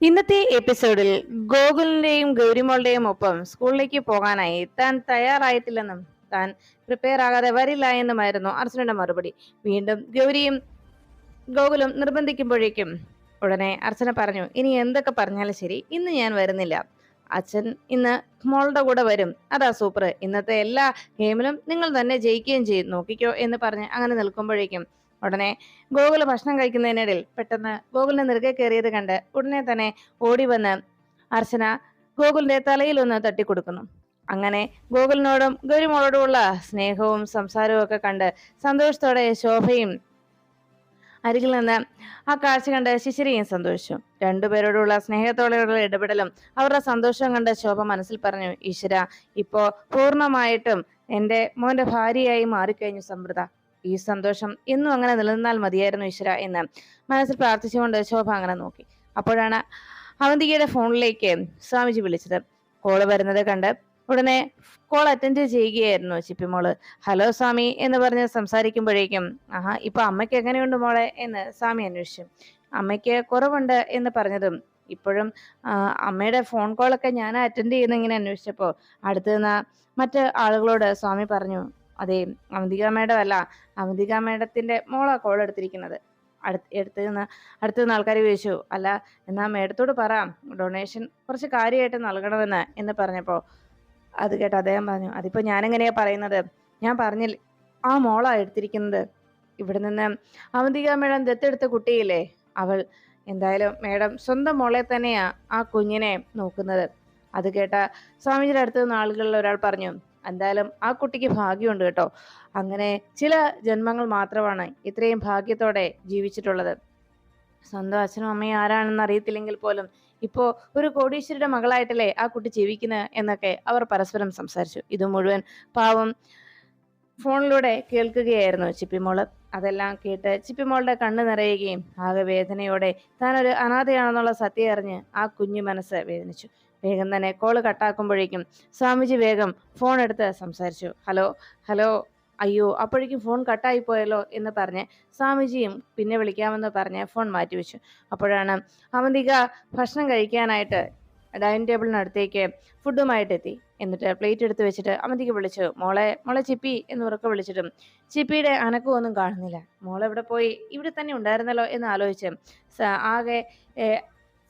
ഇന്നത്തെ എപ്പിസോഡിൽ ഗോകുലിന്റെയും ഗൗരിമോളുടെയും ഒപ്പം സ്കൂളിലേക്ക് പോകാനായി താൻ തയ്യാറായിട്ടില്ലെന്നും താൻ പ്രിപ്പയർ ആകാതെ വരില്ല എന്നുമായിരുന്നു അർച്ചനയുടെ മറുപടി. വീണ്ടും ഗൗരിയും ഗോകുലും നിർബന്ധിക്കുമ്പോഴേക്കും ഉടനെ അർച്ചന പറഞ്ഞു ഇനി എന്തൊക്കെ പറഞ്ഞാലും ശരി ഇന്ന് ഞാൻ വരുന്നില്ല. അച്ഛൻ ഇന്ന് മോളുടെ കൂടെ വരും. അതാ സൂപ്പർ ഇന്നത്തെ എല്ലാ ഗെയിമിലും നിങ്ങൾ തന്നെ ജയിക്കുകയും ചെയ്യും. നോക്കിക്കോ എന്ന് പറഞ്ഞ് അങ്ങനെ നിൽക്കുമ്പോഴേക്കും ഉടനെ ഗോകുല ഭക്ഷണം കഴിക്കുന്നതിനിടയിൽ പെട്ടെന്ന് ഗോകുലിനെ നെറുകെ കയറിയത് കണ്ട് ഉടനെ തന്നെ ഓടി വന്ന് അർച്ചന ഗോകുലിന്റെ തലയിൽ ഒന്ന് തട്ടിക്കൊടുക്കുന്നു. അങ്ങനെ ഗോകുലിനോടും ഗൗരിമോളോടുമുള്ള സ്നേഹവും സംസാരവും ഒക്കെ കണ്ട് സന്തോഷത്തോടെ ശോഭയും അരികിൽ നിന്ന് ആ കാഴ്ച കണ്ട് ശിശിരിയും സന്തോഷിച്ചു. രണ്ടുപേരോടുള്ള സ്നേഹത്തോടെയുള്ള ഇടപെടലും അവരുടെ സന്തോഷം കണ്ട് ശോഭ മനസ്സിൽ പറഞ്ഞു ഈശ്വര ഇപ്പോ പൂർണമായിട്ടും എന്റെ മോന്റെ ഭാര്യയായി മാറിക്കഴിഞ്ഞു സമൃദ്ധ. ഈ സന്തോഷം എന്നും അങ്ങനെ നിലനിന്നാൽ മതിയായിരുന്നു ഈശ്വര എന്ന് മനസ്സിൽ പ്രാർത്ഥിച്ചുകൊണ്ട് ശോഭ അങ്ങനെ നോക്കി. അപ്പോഴാണ് അവന്തികയുടെ ഫോണിലേക്ക് സ്വാമിജി വിളിച്ചത്. കോൾ വരുന്നത് കണ്ട് ഉടനെ കോൾ അറ്റൻഡ് ചെയ്യുകയായിരുന്നു ചിപ്പിമോൾ ഹലോ സ്വാമി എന്ന് പറഞ്ഞ് സംസാരിക്കുമ്പോഴേക്കും ആഹാ ഇപ്പൊ അമ്മയ്ക്ക് എങ്ങനെയുണ്ട് മോളെ? എന്ന് സ്വാമി അന്വേഷിച്ചു. അമ്മയ്ക്ക് കുറവുണ്ട് എന്ന് പറഞ്ഞതും ഇപ്പോഴും അമ്മയുടെ ഫോൺ കോളൊക്കെ ഞാൻ അറ്റൻഡ് ചെയ്യുന്ന ഇങ്ങനെ അന്വേഷിച്ചപ്പോൾ അടുത്ത് നിന്ന് മറ്റ് ആളുകളോട് സ്വാമി പറഞ്ഞു അതെ അവന്തിക മേഡം അല്ല അവന്തിക മേഡത്തിന്റെ മോളാ കോൾ എടുത്തിരിക്കുന്നത്. അടുത്ത് നിന്ന് അടുത്ത് നിന്ന് ആൾക്കാർ ചോദിച്ചു അല്ല എന്നാ മേഡത്തോട് പറ ഡൊണേഷൻ കുറച്ച് കാര്യമായിട്ട് നൽകണമെന്ന് എന്ന് പറഞ്ഞപ്പോൾ അത് കേട്ട് അദ്ദേഹം പറഞ്ഞു അതിപ്പോൾ ഞാനെങ്ങനെയാ പറയുന്നത്? ഞാൻ പറഞ്ഞില്ല ആ മോളാ എടുത്തിരിക്കുന്നത്. ഇവിടെ നിന്ന് അവന്തിക മേഡം ദത്തെടുത്ത കുട്ടിയില്ലേ അവൾ എന്തായാലും മേഡം സ്വന്തം മോളെ തന്നെയാ ആ കുഞ്ഞിനെ നോക്കുന്നത്. അത് കേട്ട സ്വാമിജിയുടെ അടുത്ത് നിന്ന് ആളുകളിൽ ഒരാൾ പറഞ്ഞു എന്തായാലും ആ കുട്ടിക്ക് ഭാഗ്യമുണ്ട് കേട്ടോ. അങ്ങനെ ചില ജന്മങ്ങൾ മാത്രമാണ് ഇത്രയും ഭാഗ്യത്തോടെ ജീവിച്ചിട്ടുള്ളത്. സ്വന്തം അച്ഛനും അമ്മയും ആരാണെന്ന് അറിയത്തില്ലെങ്കിൽ പോലും ഇപ്പോ ഒരു കോടീശ്വരുടെ മകളായിട്ടല്ലേ ആ കുട്ടി ജീവിക്കുന്നത് എന്നൊക്കെ അവർ പരസ്പരം സംസാരിച്ചു. ഇത് മുഴുവൻ പാവം ഫോണിലൂടെ കേൾക്കുകയായിരുന്നു ചിപ്പിമോൾ. അതെല്ലാം കേട്ട് ചിപ്പിമോളുടെ കണ്ണു നിറയുകയും ആകെ വേദനയോടെ താനൊരു അനാഥയാണെന്നുള്ള സത്യം അറിഞ്ഞ് ആ കുഞ്ഞു മനസ്സ് വേദനിച്ചു. വേഗം തന്നെ കോൾ കട്ടാക്കുമ്പോഴേക്കും സ്വാമിജി വേഗം ഫോൺ എടുത്ത് സംസാരിച്ചു. ഹലോ ഹലോ അയ്യോ അപ്പോഴേക്കും ഫോൺ കട്ടായി പോയല്ലോ എന്ന് പറഞ്ഞ് സ്വാമിജിയും പിന്നെ വിളിക്കാമെന്ന് പറഞ്ഞ് ഫോൺ മാറ്റിവെച്ചു അപ്പോഴാണ് അവന്തിക ഭക്ഷണം കഴിക്കാനായിട്ട് ഡൈനിങ് ടേബിളിനടുത്തേക്ക് ഫുഡുമായിട്ട് എത്തി. എന്നിട്ട് പ്ലേറ്റ് എടുത്ത് വെച്ചിട്ട് അവന്തിക്ക് വിളിച്ചു. മോളെ മോളെ ചിപ്പി എന്ന് ഉറക്കെ വിളിച്ചിട്ടും ചിപ്പിയുടെ അനക്കമൊന്നും കാണുന്നില്ല. മോളെ ഇവിടെ പോയി? ഇവിടെ തന്നെ ഉണ്ടായിരുന്നല്ലോ എന്ന് ആലോചിച്ച് ആകെ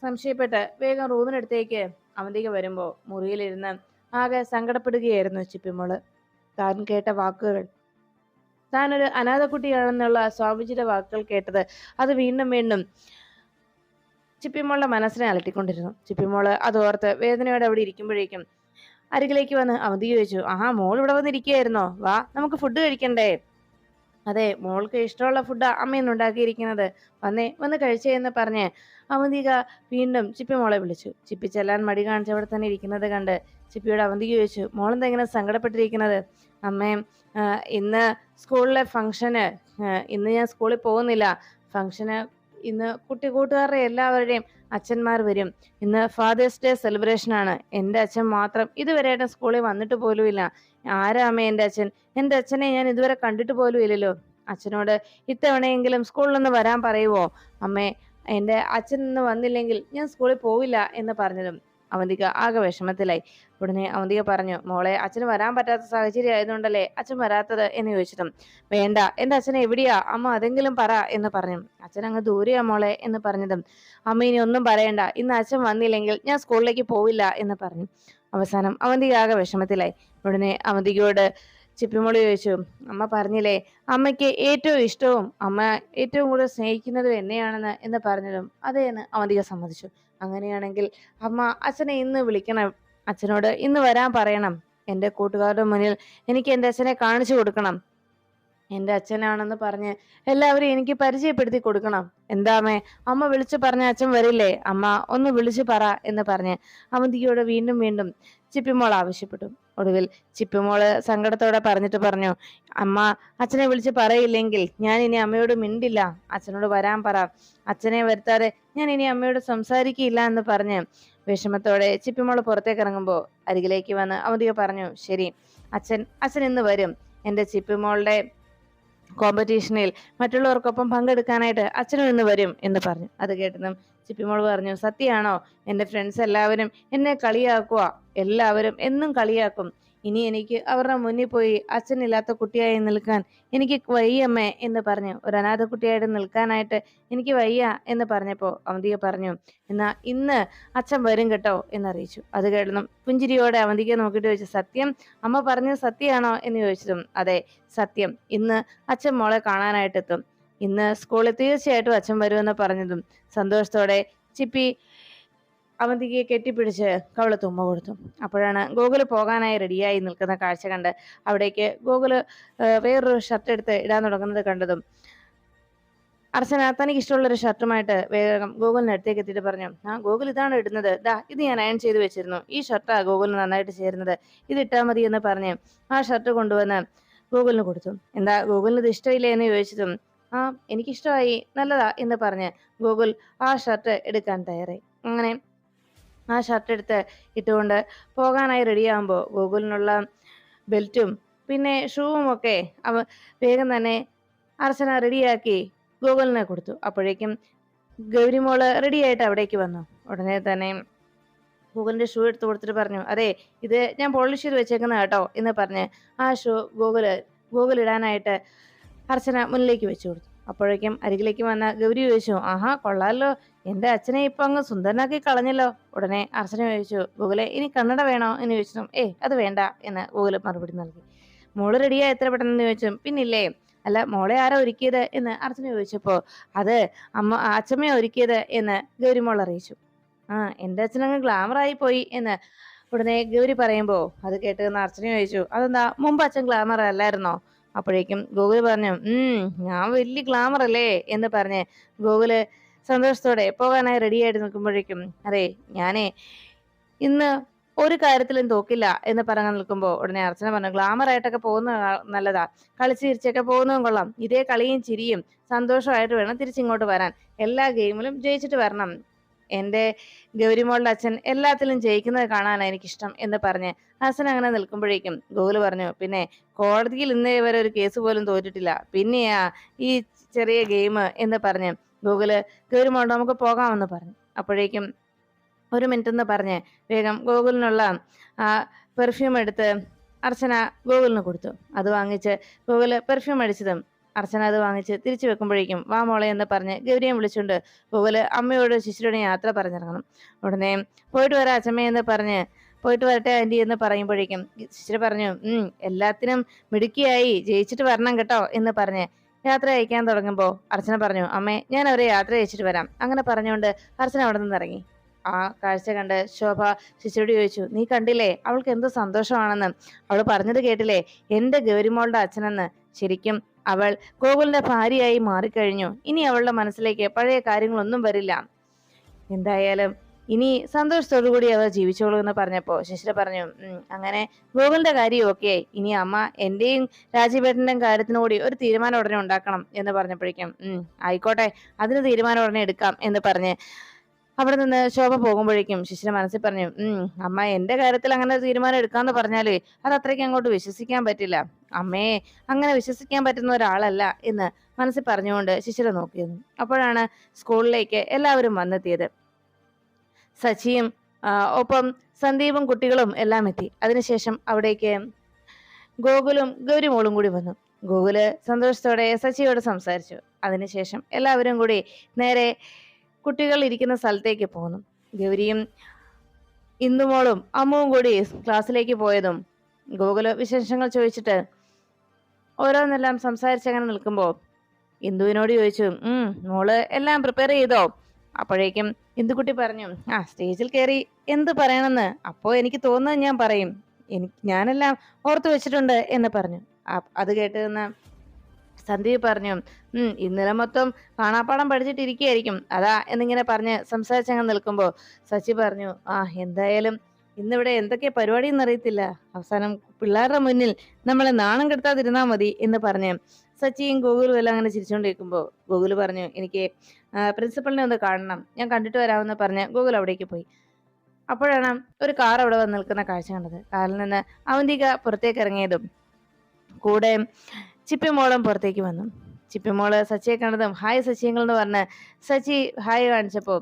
സംശയപ്പെട്ട് വേഗം റൂമിനടുത്തേക്ക് അവന്തിക വരുമ്പോൾ മുറിയിലിരുന്ന് ആകെ സങ്കടപ്പെടുകയായിരുന്നു ചിപ്പിമോൾ താൻ കേട്ട വാക്കുകൾ. താനൊരു അനാഥക്കുട്ടിയാണെന്നുള്ള സ്വാമിജിയുടെ വാക്കുകൾ കേട്ടത് അത് വീണ്ടും വീണ്ടും ചിപ്പിമോളുടെ മനസ്സിനെ അലട്ടിക്കൊണ്ടിരുന്നു. ചിപ്പിമോൾ അത് ഓർത്ത് വേദനയോടെ അവിടെ ഇരിക്കുമ്പോഴേക്കും അരികിലേക്ക് വന്ന് അവധി ചോദിച്ചു ആഹാ മോൾ ഇവിടെ വന്നിരിക്കുകയായിരുന്നോ? വാ നമുക്ക് ഫുഡ് കഴിക്കണ്ടേ? അതെ മോൾക്ക് ഇഷ്ടമുള്ള ഫുഡാ അമ്മയെന്ന് ഉണ്ടാക്കിയിരിക്കുന്നത്. വന്നേ വന്ന് കഴിച്ചേ എന്ന് പറഞ്ഞ് അവന്തിക വീണ്ടും ചിപ്പി മോളെ വിളിച്ചു. ചിപ്പി ചെല്ലാൻ മടി കാണിച്ച് അവിടെ തന്നെ ഇരിക്കുന്നത് കണ്ട് ചിപ്പിയോട് അവന്തിക ചോദിച്ചു മോളെന്താ ഇങ്ങനെ സങ്കടപ്പെട്ടിരിക്കുന്നത്? അമ്മേ ഇന്ന് സ്കൂളിലെ ഫംഗ്ഷന് ഇന്ന് ഞാൻ സ്കൂളിൽ പോകുന്നില്ല. ഫംഗ്ഷന് ഇന്ന് കുട്ടി കൂട്ടുകാരുടെ എല്ലാവരുടെയും അച്ഛന്മാർ വരും. ഇന്ന് ഫാദേഴ്സ് ഡേ സെലിബ്രേഷൻ ആണ്. എന്റെ അച്ഛൻ മാത്രം ഇതുവരെയായിട്ട് സ്കൂളിൽ വന്നിട്ട് പോലുമില്ല. ആരാ അമ്മ എന്റെ അച്ഛൻ? എന്റെ അച്ഛനെ ഞാൻ ഇതുവരെ കണ്ടിട്ട് പോലും ഇല്ലല്ലോ അച്ഛനോട് ഇത്തവണയെങ്കിലും സ്കൂളിൽ നിന്ന് വരാൻ പറയുവോ? അമ്മേ എന്റെ അച്ഛൻ ഇന്ന് വന്നില്ലെങ്കിൽ ഞാൻ സ്കൂളിൽ പോവില്ല എന്ന് പറഞ്ഞതും അവന്തിക ആകെ വിഷമത്തിലായി. ഉടനെ അവന്തിക പറഞ്ഞു മോളെ അച്ഛന് വരാൻ പറ്റാത്ത സാഹചര്യം ആയതുകൊണ്ടല്ലേ അച്ഛൻ വരാത്തത്? എന്ന് ചോദിച്ചിട്ടും വേണ്ട എന്റെ അച്ഛൻ എവിടെയാ? അമ്മ അതെങ്കിലും പറ എന്ന് പറഞ്ഞു. അച്ഛൻ അങ്ങ് ദൂരെയാ മോളെ എന്ന് പറഞ്ഞതും അമ്മ ഇനി ഒന്നും പറയണ്ട ഇന്ന് അച്ഛൻ വന്നില്ലെങ്കിൽ ഞാൻ സ്കൂളിലേക്ക് പോവില്ല എന്ന് പറഞ്ഞു. അവസാനം അവന്തിക ആകെ വിഷമത്തിലായി. ഉടനെ അവന്തികയോട് ചിപ്പിമോളി ചോദിച്ചു അമ്മ പറഞ്ഞില്ലേ അമ്മയ്ക്ക് ഏറ്റവും ഇഷ്ടവും അമ്മ ഏറ്റവും കൂടുതൽ സ്നേഹിക്കുന്നതും എന്നെയാണെന്ന്? എന്ന് പറഞ്ഞതും അതേ എന്ന് അവന്തിക സമ്മതിച്ചു. അങ്ങനെയാണെങ്കിൽ അമ്മ അച്ഛനെ ഇന്ന് വിളിക്കണം അച്ഛനോട് ഇന്ന് വരാൻ പറയണം. എന്റെ കൂട്ടുകാരുടെ മുന്നിൽ എനിക്ക് എന്റെ അച്ഛനെ കാണിച്ചു കൊടുക്കണം. എന്റെ അച്ഛനാണെന്ന് പറഞ്ഞ് എല്ലാവരും എനിക്ക് പരിചയപ്പെടുത്തി കൊടുക്കണം. എന്താമേ അമ്മ വിളിച്ചു പറഞ്ഞ അച്ഛൻ വരില്ലേ അമ്മ ഒന്ന് വിളിച്ചു പറ എന്ന് പറഞ്ഞ് അവന്തികയോട് വീണ്ടും വീണ്ടും ചിപ്പിമോൾ ആവശ്യപ്പെട്ടു. ഒടുവിൽ ചിപ്പിമോൾ സങ്കടത്തോടെ പറഞ്ഞിട്ട് പറഞ്ഞു അമ്മ അച്ഛനെ വിളിച്ച് പറയില്ലെങ്കിൽ ഞാൻ ഇനി അമ്മയോട് മിണ്ടില്ല. അച്ഛനോട് വരാൻ പറ. അച്ഛനെ വരുത്താതെ ഞാൻ ഇനി അമ്മയോട് സംസാരിക്കില്ല എന്ന് പറഞ്ഞ് വിഷമത്തോടെ ചിപ്പിമോൾ പുറത്തേക്ക് ഇറങ്ങുമ്പോൾ അരികിലേക്ക് വന്ന് അവധിക പറഞ്ഞു ശരി അച്ഛൻ അച്ഛൻ ഇന്ന് വരും. എന്റെ ചിപ്പിമോളുടെ കോമ്പറ്റീഷനിൽ മറ്റുള്ളവർക്കൊപ്പം പങ്കെടുക്കാനായിട്ട് അച്ഛനും ഇന്ന് വരും എന്ന് പറഞ്ഞു. അത് കേട്ടതും ചിപ്പിമോൾ പറഞ്ഞു സത്യാണോ? എന്റെ ഫ്രണ്ട്സ് എല്ലാവരും എന്നെ കളിയാക്കുക എല്ലാവരും എന്നും കളിയാക്കും. ഇനി എനിക്ക് അവരുടെ മുന്നിൽ പോയി അച്ഛനില്ലാത്ത കുട്ടിയായി നിൽക്കാൻ എനിക്ക് വയ്യമ്മേ എന്ന് പറഞ്ഞു. ഒരു അനാഥ കുട്ടിയായിട്ട് നിൽക്കാനായിട്ട് എനിക്ക് വയ്യ എന്ന് പറഞ്ഞപ്പോൾ അവന്തിക പറഞ്ഞു എന്നാൽ ഇന്ന് അച്ഛൻ വരും കേട്ടോ എന്നറിയിച്ചു അത് കേട്ടതും പുഞ്ചിരിയോടെ അവന്തിക നോക്കിയിട്ട് ചോദിച്ചു സത്യം? അമ്മ പറഞ്ഞത് സത്യമാണോ എന്ന് ചോദിച്ചതും അതെ സത്യം. ഇന്ന് അച്ഛൻ മോളെ കാണാനായിട്ട് എത്തും ഇന്ന് സ്കൂളിൽ തീർച്ചയായിട്ടും അച്ഛൻ വരുമെന്ന് പറഞ്ഞതും സന്തോഷത്തോടെ ചിപ്പി അവന്തികയെ കെട്ടിപ്പിടിച്ച് കവളത്ത് തുമ്മ കൊടുത്തു. അപ്പോഴാണ് ഗോകുൽ പോകാനായി റെഡിയായി നിൽക്കുന്ന കാഴ്ച കണ്ട് അവിടേക്ക് ഗോകുൽ വേറൊരു ഷർട്ട് എടുത്ത് ഇടാൻ തുടങ്ങുന്നത് കണ്ടതും അർച്ചന തനിക്ക് ഇഷ്ടമുള്ള ഒരു ഷർട്ടുമായിട്ട് വേഗം ഗൂഗിളിന് അടുത്തേക്ക് എത്തിയിട്ട് പറഞ്ഞു ആ ഗൂഗിൾ ഇതാണ് ഇടുന്നത്? ദാ ഇത് ഞാൻ അയൺ ചെയ്ത് വെച്ചിരുന്നു. ഈ ഷർട്ടാ ഗൂഗിളിന് നന്നായിട്ട് ചേരുന്നത്. ഇത് ഇട്ടാൽ മതി എന്ന് പറഞ്ഞ് ആ ഷർട്ട് കൊണ്ടുവന്ന് ഗൂഗിളിന് കൊടുത്തു. എന്താ ഗൂഗിളിന് ഇത് ഇഷ്ടമില്ലേ എന്ന് ചോദിച്ചതും ആ എനിക്കിഷ്ടമായി നല്ലതാ എന്ന് പറഞ്ഞ് ഗൂഗിൾ ആ ഷർട്ട് എടുക്കാൻ തയ്യാറായി. അങ്ങനെ ആ ഷർട്ട് എടുത്ത് ഇട്ടുകൊണ്ട് പോകാനായി റെഡിയാകുമ്പോൾ ഗൂഗിളിനുള്ള ബെൽറ്റും പിന്നെ ഷൂവും ഒക്കെ അവ വേഗം തന്നെ അർച്ചന റെഡിയാക്കി ഗൂഗിളിനെ കൊടുത്തു. അപ്പോഴേക്കും ഗൗരിമോൾ റെഡിയായിട്ട് അവിടേക്ക് വന്നു. ഉടനെ തന്നെ ഗൂഗിളിന്റെ ഷൂ എടുത്ത് കൊടുത്തിട്ട് പറഞ്ഞു അതെ ഇത് ഞാൻ പോളിഷ് ചെയ്ത് വെച്ചേക്കുന്ന കേട്ടോ എന്ന് പറഞ്ഞ് ആ ഷൂ ഗൂഗിൾ ഗൂഗിൾ ഇടാനായിട്ട് അർച്ചന മുന്നിലേക്ക് വെച്ചു കൊടുത്തു. അപ്പോഴേക്കും അരികിലേക്ക് വന്ന ഗൗരി ചോദിച്ചു ആഹാ കൊള്ളാലോ. എന്റെ അച്ഛനെ ഇപ്പൊ അങ്ങ് സുന്ദരനാക്കി കളഞ്ഞല്ലോ. ഉടനെ അർച്ചന ചോദിച്ചു ഗൂഗിളെ ഇനി കണ്ണട വേണോ? എന്ന് ചോദിച്ചു ഏ അത് വേണ്ട എന്ന് ഗൂഗിൾ മറുപടി നൽകി. മോൾ റെഡിയാ എത്ര പെട്ടെന്ന്? ചോദിച്ചു പിന്നില്ലേ. അല്ല മോളെ ആരാ ഒരുക്കിയത്? എന്ന് അർച്ചന ചോദിച്ചപ്പോ അത് അമ്മ അച്ഛമ്മയെ ഒരുക്കിയത് എന്ന് ഗൗരി മോൾ അറിയിച്ചു. ആ എന്റെ അച്ഛനങ്ങ് ഗ്ലാമർ ആയി പോയി എന്ന് ഉടനെ ഗൗരി പറയുമ്പോ അത് കേട്ട് അർച്ചന ചോദിച്ചു അതെന്താ മുമ്പ് അച്ഛൻ ഗ്ലാമർ അല്ലായിരുന്നോ? അപ്പോഴേക്കും ഗൂഗിൾ പറഞ്ഞു ഉം ഞാൻ വലിയ ഗ്ലാമർ അല്ലേ? എന്ന് പറഞ്ഞ് ഗൂഗിൾ സന്തോഷത്തോടെ പോകാനായി റെഡി ആയിട്ട് നിൽക്കുമ്പോഴേക്കും അതെ ഞാനേ ഇന്ന് ഒരു കാര്യത്തിലും തോക്കില്ല എന്ന് പറഞ്ഞു നിൽക്കുമ്പോൾ ഉടനെ അർച്ചന പറഞ്ഞു ഗ്ലാമർ ആയിട്ടൊക്കെ പോകുന്ന നല്ലതാ. കളിച്ച് തിരിച്ചൊക്കെ പോകുന്നതും കൊള്ളാം. ഇതേ കളിയും ചിരിയും സന്തോഷമായിട്ട് വേണം തിരിച്ചിങ്ങോട്ട് വരാൻ. എല്ലാ ഗെയിമിലും ജയിച്ചിട്ട് വരണം. എന്റെ ഗൗരിമോളുടെ അച്ഛൻ എല്ലാത്തിലും ജയിക്കുന്നത് കാണാനാണ് എനിക്കിഷ്ടം എന്ന് പറഞ്ഞ് ഹസൻ അങ്ങനെ നിൽക്കുമ്പോഴേക്കും ഗോകുൽ പറഞ്ഞു പിന്നെ കോടതിയിൽ ഇന്നേ വരെ ഒരു കേസ് പോലും തോറ്റിട്ടില്ല. പിന്നെയാ ഈ ചെറിയ ഗെയിം എന്ന് പറഞ്ഞ് ഗോകുൽ ഗൗരിമോളുടെ നമുക്ക് പോകാമെന്ന് പറഞ്ഞു. അപ്പോഴേക്കും ഒരു മിനിറ്റ് എന്ന് പറഞ്ഞ് വേഗം ഗോകുലിനുള്ള പെർഫ്യൂം എടുത്ത് അർച്ചന ഗോകുലിന് കൊടുത്തു. അത് വാങ്ങിച്ച് ഗോകുൽ പെർഫ്യൂം അടിച്ചതും അർച്ചന അത് വാങ്ങിച്ച് തിരിച്ചു വെക്കുമ്പോഴേക്കും വാ മോളെ എന്ന് പറഞ്ഞ് ഗൗരിയെ വിളിച്ചുകൊണ്ട് പോകൽ അമ്മയോട് ശിശുരോടും യാത്ര പറഞ്ഞിറങ്ങണം. ഉടനെ പോയിട്ട് വരാം അച്ഛമ്മ എന്ന് പറഞ്ഞ് പോയിട്ട് വരട്ടെ ആന്റി എന്ന് പറയുമ്പോഴേക്കും ശിശുര പറഞ്ഞു എല്ലാത്തിനും മിടുക്കിയായി ജയിച്ചിട്ട് വരണം കേട്ടോ എന്ന് പറഞ്ഞ് യാത്ര അയക്കാൻ തുടങ്ങുമ്പോൾ അർച്ചന പറഞ്ഞു അമ്മേ ഞാൻ അവരെ യാത്ര അയച്ചിട്ട് വരാം. അങ്ങനെ പറഞ്ഞുകൊണ്ട് അർച്ചന അവിടെ നിന്ന് ഇറങ്ങി ആ കാഴ്ച കണ്ട് ശോഭ ശിശുരോട് ചോദിച്ചു നീ കണ്ടില്ലേ അവൾക്ക് എന്ത് സന്തോഷമാണെന്ന്? അവൾ പറഞ്ഞത് കേട്ടില്ലേ എന്റെ ഗൗരിമോളുടെ അച്ഛനെന്ന്. ശരിക്കും അവൾ ഗോകുലിന്റെ ഭാര്യയായി മാറിക്കഴിഞ്ഞു. ഇനി അവളുടെ മനസ്സിലേക്ക് പഴയ കാര്യങ്ങളൊന്നും വരില്ല. എന്തായാലും ഇനി സന്തോഷത്തോടുകൂടി അവർ ജീവിച്ചോളൂ എന്ന് പറഞ്ഞപ്പോ ശശിര പറഞ്ഞു അങ്ങനെ ഗോകുലിന്റെ കാര്യം ഓക്കെ. ഇനി അമ്മ എന്റെയും രാജീവേട്ടന്റെയും കാര്യത്തിനുകൂടി ഒരു തീരുമാനം ഉടനെ ഉണ്ടാക്കണം എന്ന് പറഞ്ഞപ്പോഴേക്കും ആയിക്കോട്ടെ അതിന് തീരുമാനം ഉടനെ എടുക്കാം എന്ന് പറഞ്ഞ് അവിടെ നിന്ന് ശോഭ പോകുമ്പോഴേക്കും ശിശിര മനസ്സിൽ പറഞ്ഞു ഉം അമ്മ എന്റെ കാര്യത്തിൽ അങ്ങനെ തീരുമാനം എടുക്കാന്ന് പറഞ്ഞാൽ അത് അത്രയ്ക്ക് അങ്ങോട്ട് വിശ്വസിക്കാൻ പറ്റില്ല. അമ്മയെ അങ്ങനെ വിശ്വസിക്കാൻ പറ്റുന്ന ഒരാളല്ല എന്ന് മനസ്സിൽ പറഞ്ഞുകൊണ്ട് ശിശിര നോക്കിയിരുന്നു അപ്പോഴാണ് സ്കൂളിലേക്ക് എല്ലാവരും വന്നെത്തിയത്. സച്ചിയും ഒപ്പം സന്ദീപും കുട്ടികളും എല്ലാം എത്തി. അതിനുശേഷം അവിടേക്ക് ഗോകുലും ഗൗരിമോളും കൂടി വന്നു. ഗോകുൽ സന്തോഷത്തോടെ സച്ചിയോട് സംസാരിച്ചു. അതിനുശേഷം എല്ലാവരും കൂടി നേരെ കുട്ടികൾ ഇരിക്കുന്ന സ്ഥലത്തേക്ക് പോന്നു ഗൗരിയും ഇന്ദുമോളും അമ്മുവും കൂടി ക്ലാസ്സിലേക്ക് പോയതും ഗോകുല വിശേഷങ്ങൾ ചോദിച്ചിട്ട് ഓരോന്നെല്ലാം സംസാരിച്ചങ്ങനെ നിൽക്കുമ്പോൾ ഇന്ദുവിനോട് ചോദിച്ചു ഉം മോൾ എല്ലാം പ്രിപ്പയർ ചെയ്തോ? അപ്പോഴേക്കും ഇന്ദുക്കുട്ടി പറഞ്ഞു ആ സ്റ്റേജിൽ കയറി എന്ത് പറയണമെന്ന്? അപ്പോൾ എനിക്ക് തോന്നുന്നത് ഞാൻ പറയും. എനിക്ക് ഞാനെല്ലാം ഓർത്ത് വെച്ചിട്ടുണ്ട് എന്ന് പറഞ്ഞു. അത് കേട്ട് നിന്ന് സന്ദീപ് പറഞ്ഞു ഉം ഇന്നലെ മൊത്തം കാണാപ്പാടം പഠിച്ചിട്ടിരിക്കുകയായിരിക്കും. അതാ എന്നിങ്ങനെ പറഞ്ഞ് സംസാരിച്ചങ്ങ് നിൽക്കുമ്പോൾ സച്ചി പറഞ്ഞു ആ എന്തായാലും ഇന്നിവിടെ എന്തൊക്കെ പരിപാടി എന്നറിയത്തില്ല അവസാനം പിള്ളേരുടെ മുന്നിൽ നമ്മളെ നാണം കെടുത്താതിരുന്നാ മതി എന്ന് പറഞ്ഞ് സച്ചിയും ഗോകുലും എല്ലാം അങ്ങനെ ചിരിച്ചുകൊണ്ടിരിക്കുമ്പോൾ ഗോകുൽ പറഞ്ഞു എനിക്ക് പ്രിൻസിപ്പളിനെ ഒന്ന് കാണണം. ഞാൻ കണ്ടിട്ട് വരാമെന്ന് പറഞ്ഞ് ഗോകുൽ അവിടേക്ക് പോയി. അപ്പോഴാണ് ഒരു കാർ അവിടെ വന്ന് നിൽക്കുന്ന കാഴ്ച കണ്ടത്. കാറിൽ നിന്ന് അവന്തിക പുറത്തേക്ക് ഇറങ്ങിയതും കൂടെ ചിപ്പിമോളും പുറത്തേക്ക് വന്നു. ചിപ്പിമോൾ സച്ചിയെ കണ്ടതും ഹായ് സച്ചിയങ്ങൾ എന്ന് പറഞ്ഞ് സച്ചി ഹായ് കാണിച്ചപ്പോൾ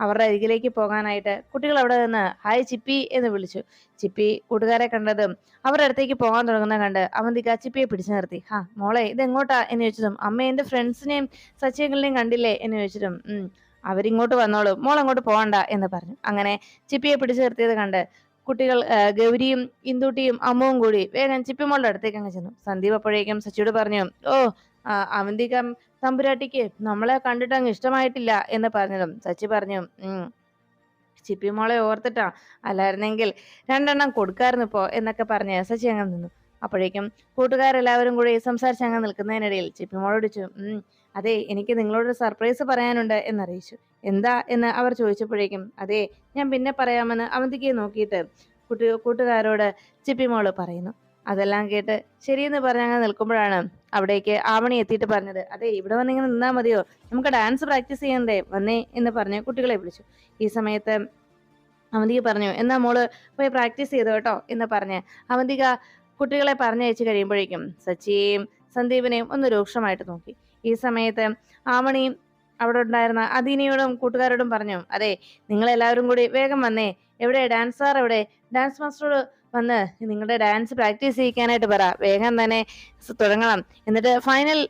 അവരുടെ അരികിലേക്ക് പോകാനായിട്ട് കുട്ടികൾ അവിടെ നിന്ന് ഹായ് ചിപ്പി എന്ന് വിളിച്ചു. ചിപ്പി കൂട്ടുകാരെ കണ്ടതും അവരുടെ അടുത്തേക്ക് പോകാൻ തുടങ്ങുന്ന കണ്ട് അവന്തിക ചിപ്പിയെ പിടിച്ചു നിർത്തി. ഹാ മോളെ ഇത് എങ്ങോട്ടാ? എന്ന് ചോദിച്ചതും അമ്മ എന്റെ ഫ്രണ്ട്സിനെയും സച്ചിയങ്ങളെയും കണ്ടില്ലേ? എന്ന് ചോദിച്ചതും അവരിങ്ങോട്ട് വന്നോളൂ മോൾ അങ്ങോട്ട് പോകണ്ട എന്ന് പറഞ്ഞു. അങ്ങനെ ചിപ്പിയെ പിടിച്ചു നിർത്തിയത് കണ്ട് കുട്ടികൾ ഗൗരിയും ഇന്ദുട്ടിയും അമ്മുവും കൂടി വേഗം ചിപ്പിമോളുടെ അടുത്തേക്ക് അങ്ങ് ചെന്നു. സന്ദീപ് അപ്പോഴേക്കും സച്ചിയോട് പറഞ്ഞു ഓ അവന്തിക തമ്പുരാട്ടിക്ക് നമ്മളെ കണ്ടിട്ട് അങ്ങ് ഇഷ്ടമായിട്ടില്ല എന്ന് പറഞ്ഞതും സച്ചി പറഞ്ഞു ചിപ്പിമോളെ ഓർത്തിട്ടാ അല്ലായിരുന്നെങ്കിൽ രണ്ടെണ്ണം കൊടുക്കായിരുന്നു ഇപ്പോ എന്നൊക്കെ പറഞ്ഞ് സച്ചി അങ്ങ് നിന്നു. അപ്പോഴേക്കും കൂട്ടുകാരെല്ലാവരും കൂടി സംസാരിച്ച് അങ്ങ് നിൽക്കുന്നതിനിടയിൽ ചിപ്പിമോളോട് ചോദിച്ചു അതെ എനിക്ക് നിങ്ങളോട് സർപ്രൈസ് പറയാനുണ്ട് എന്നറിയിച്ചു. എന്താ എന്ന് അവർ ചോദിച്ചപ്പോഴേക്കും അതെ ഞാൻ പിന്നെ പറയാമെന്ന് അവന്തിക്ക് നോക്കിയിട്ട് കുട്ടി കൂട്ടുകാരോട് ചിപ്പിമോൾ പറയുന്നു. അതെല്ലാം കേട്ട് ശരിയെന്ന് പറഞ്ഞങ്ങ് നിൽക്കുമ്പോഴാണ് അവിടേക്ക് ആവണി എത്തിയിട്ട് പറഞ്ഞത്. അതെ ഇവിടെ വന്നിങ്ങനെ നിന്നാൽ മതിയോ? നമുക്ക് ഡാൻസ് പ്രാക്ടീസ് ചെയ്യണ്ടേ? വന്നേ എന്ന് പറഞ്ഞ് കുട്ടികളെ വിളിച്ചു. ഈ സമയത്ത് അവന്തിക പറഞ്ഞു എന്നാ മോൾ പോയി പ്രാക്ടീസ് ചെയ്തു കേട്ടോ എന്ന് പറഞ്ഞ് അവന്തിക കുട്ടികളെ പറഞ്ഞയച്ചു കഴിയുമ്പോഴേക്കും സച്ചിയെയും സന്ദീപിനെയും ഒന്ന് രൂക്ഷമായിട്ട് നോക്കി. ഈ സമയത്ത് ആമണി അവിടെ ഉണ്ടായിരുന്ന അദീനയോടും കൂട്ടുകാരോടും പറഞ്ഞു അതെ നിങ്ങൾ എല്ലാവരും കൂടി വേഗം വന്നേ. എവിടെ ഡാൻസ് സാർ എവിടെ? ഡാൻസ് മാസ്റ്ററോട് വന്ന് നിങ്ങളുടെ ഡാൻസ് പ്രാക്ടീസ് ചെയ്യിക്കാനായിട്ട് പറ. വേഗം തന്നെ തുടങ്ങണം. എന്നിട്ട് ഫൈനൽ